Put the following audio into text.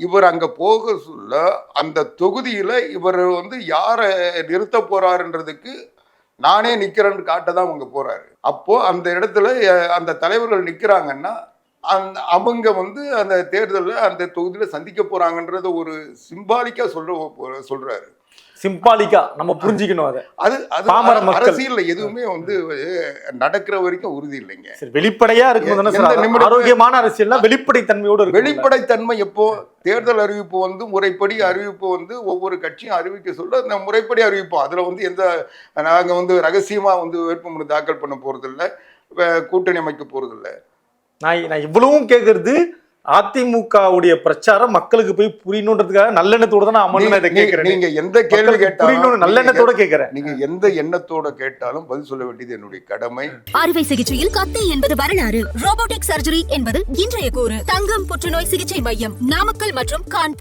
இவர் அங்கே போக சொல்ல அந்த தொகுதியில் இவர் வந்து யாரை நிறுத்த போறாருன்றதுக்கு நானே நிற்கிறேன்னு காட்ட தான் அவங்க போகிறாரு அப்போது அந்த இடத்துல அந்த தலைவர்கள் நிற்கிறாங்கன்னா அந்த அவங்க வந்து அந்த தேர்தலில் அந்த தொகுதியில் சந்திக்க போகிறாங்கன்றத ஒரு சிம்பாலிக்காக சொல்ற சொல்கிறாரு சிம்பாலிக்கா நம்ம புரிஞ்சுக்கணும் அதை. அது அது பாமர மக்கள். அரசியல்ல எதுவுமே வந்து நடக்கிற வரைக்கும் உறுதி இல்லைங்க. சரி வெளிப்படையா நிமிடத்துல- ஆரோக்கியமான அரசியல்னா வெளிப்படை தன்மையோடு இருக்கு வெளிப்படைத்தன்மை எப்போ? தேர்தல் அறிவிப்பு வந்து முறைப்படி அறிவிப்பு வந்து ஒவ்வொரு கட்சியும் அறிவிக்க சொல்ல அந்த முறைப்படி அறிவிப்போம் அதுல வந்து எந்த நாங்க வந்து ரகசியமா வந்து வேட்புமனு தாக்கல் பண்ண போறதில்ல. வே- கூட்டணி அமைக்க போறதில்ல. நான் நான் இவ்வளவும் கேக்குறது அதிமுகவுடைய பிரச்சாரம் மக்களுக்கு போய் புரியணுன்றதுக்காக நல்லெண்ணத்தோட தான் நான் இதை கேட்கிறேன். நீங்க எந்த கேள்வி கேட்டாலும் நல்லெண்ணத்தோட கேட்கிறேன். நீங்க எந்த எண்ணத்தோட கேட்டாலும் பதில் சொல்ல வேண்டியது என்னுடைய கடமை. அறுவை சிகிச்சையில் கத்தை என்பது வரலாறு. ரோபோட்டிக் சர்ஜரி என்பது இன்றைய கூறு. தங்கம் புற்றுநோய் சிகிச்சை மையம் நாமக்கல் மற்றும் கான்பூர்.